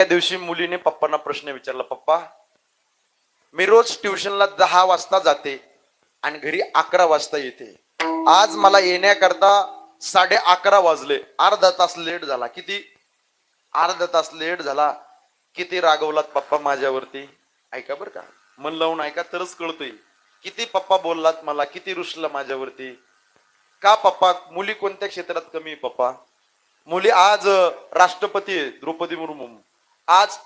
त्या दिवशी मुलीने पप्पांना प्रश्न विचारला पप्पा मी रोज ट्युशनला दहा वाजता जाते आणि घरी अकरा वाजता येते. आज मला येण्याकरता साडे अकरा वाजले. अर्धा तास लेट झाला. किती? अर्धा तास लेट झाला. किती रागवलात पप्पा माझ्यावरती? ऐका बरं का मन लावून ऐका तरच कळतोय. किती पप्पा बोललात मला किती रुसला माझ्यावरती? का पप्पा मुली कोणत्या क्षेत्रात कमी आहे पप्पा? मुली आज राष्ट्रपती आहे द्रौपदी मुर्मू. आज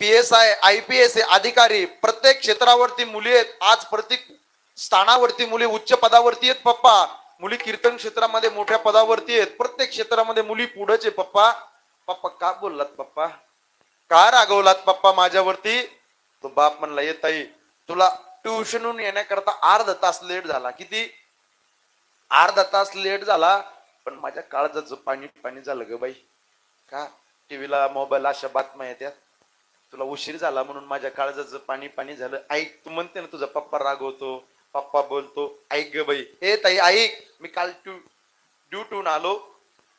P S I I P S अधिकारी प्रत्येक क्षेत्रावरती मुली आहेत. आज प्रत्येक स्थानावरती मुली उच्च पदावरती आहेत पप्पा. मुली कीर्तन क्षेत्रामध्ये मोठ्या पदावरती आहेत. प्रत्येक क्षेत्रामध्ये मुली पुढेच आहे पप्पा. पप्पा का बोललात पप्पा? का रागवलात पप्पा माझ्यावरती? तो बाप म्हणला येत आई तुला ट्युशनहून येण्याकरता अर्धा तास लेट झाला. किती? अर्धा तास लेट झाला पण माझ्या काळजाचं पाणी पाणी झालं ग बाई. का? टीव्हीला मोबाईल अशा बातम्या येतात तुला उशीर झाला म्हणून माझ्या काळजाचं पाणी पाणी झालं. ऐक तू म्हणते ना तुझा पप्पा रागवतो. पप्पा बोलतो ऐक ग बाई. ए ताई ऐक. मी काल ट्यू ड्युटून आलो.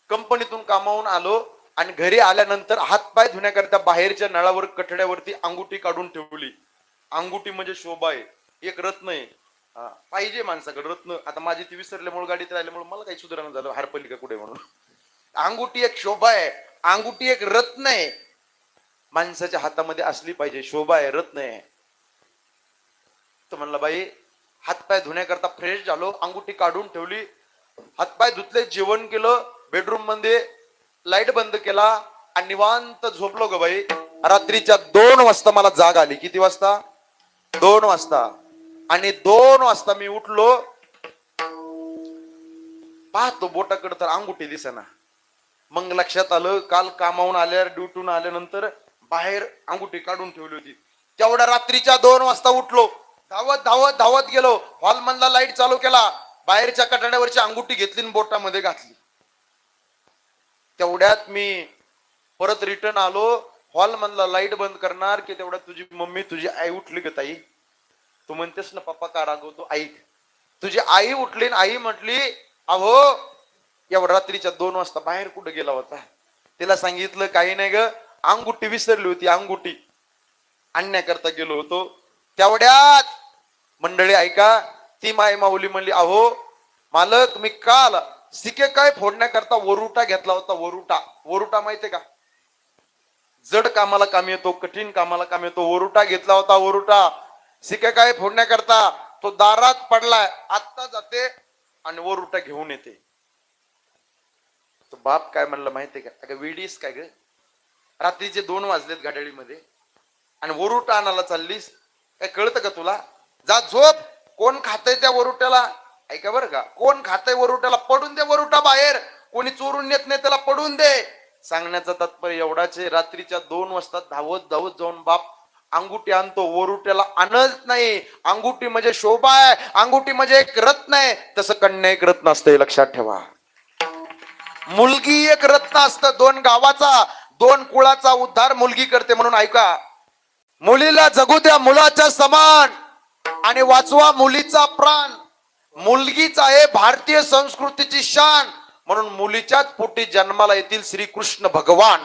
कंपनीतून कामावून आलो आणि घरी आल्यानंतर हातपाय धुण्याकरिता बाहेरच्या नळावर कठड्यावरती अंगुठी काढून ठेवली. अंगुठी म्हणजे शोभा आहे. एक रत्न आहे. पाहिजे माणसाकडे रत्न. आता माझी ती विसरल्यामुळे गाडीत राहिल्यामुळे मला काही सुधारणा झालं. हरपली का कुठे म्हणून? अंगुठी एक शोभा आहे. अंगुठी एक रत्न आहे. माणसाच्या हातामध्ये असली पाहिजे शोभा आहे रत्न आहे. तर म्हणलं बाई हातपाय धुण्याकरता फ्रेश झालो अंगुठी काढून ठेवली. हातपाय धुतले जेवण केलं बेडरूममध्ये लाइट बंद केला आणि निवांत झोपलो ग बाई. रात्रीच्या दोन वाजता मला जाग आली. किती वाजता? दोन वाजता. आणि दोन वाजता मी उठलो. पाहतो बोटाकडे तर अंगुठी दिसेना. मग लक्षात आलं काल कामावून आल्यावर ड्युटून आल्यानंतर बाहेर अंगुठी काढून ठेवली होती. तेवढ्या रात्रीच्या दोन वाजता उठलो. धावत धावत धावत गेलो. हॉल मधला लाइट चालू केला. बाहेरच्या कटाड्यावरची अंगुठी घेतली बोटामध्ये घातली. तेवढ्यात मी परत रिटर्न आलो. हॉल मधला लाइट बंद करणार की तेवढ्यात तुझी मम्मी तुझी आई उठली ग ताई? तू म्हणतेस ना पप्पा का रागवतो? आई तुझी आई उठली आई म्हटली अहो एवढ्या रात्रीच्या दोन वाजता बाहेर कुठे गेला होता? तिला सांगितलं काही नाही ग अंगुठी विसरली होती अंगुठी. आणण्याकरता गेलो होतो. तेवढ्यात मंडळी ऐका ती माय माऊली म्हणली अहो मालक मी काल सिके काय फोडण्याकरता वरुटा घेतला होता वरुटा. वरुटा माहितीये का? जड कामाला काम येतो कठीण कामाला काम येतो. वरुटा घेतला होता वरुटा. सिके काय फोडण्याकरता तो दारात पडलाय आत्ता जाते आणि वरुटा घेऊन येते. तो बाप काय म्हणलं माहितीये का? अगं वेडीस काय ग? रात्रीचे दोन वाजलेत घाडळीमध्ये आणि वरुटा आणायला चाललीस काय कळतं का तुला? जा झोप! कोण खातय त्या वरुट्याला? ऐका बरं का कोण खातय वरुट्याला? पडून दे वरुटा बाहेर! कोणी चोरून येत नाही त्याला पडून दे! सांगण्याचा तात्पर्य एवढाच आहे रात्रीच्या दोन वाजता धावत धावत जाऊन बाप अंगुठी आणतो वरुट्याला आणत नाही. अंगुठी म्हणजे शोभा आहे अंगुठी म्हणजे एक रत्न आहे. तसं कन्या एक रत्न असतंय लक्षात ठेवा. मुलगी एक रत्न असतं. दोन गावाचा दोन कुळाचा उद्धार मुलगी करते म्हणून ऐका. मुलीला जगू द्या मुलाच्या समान. आणि वाचवा मुलीचा प्राण. मुलगीच आहे भारतीय संस्कृतीची शान. म्हणून मुलीच्याच पोटी जन्माला येतील श्रीकृष्ण भगवान.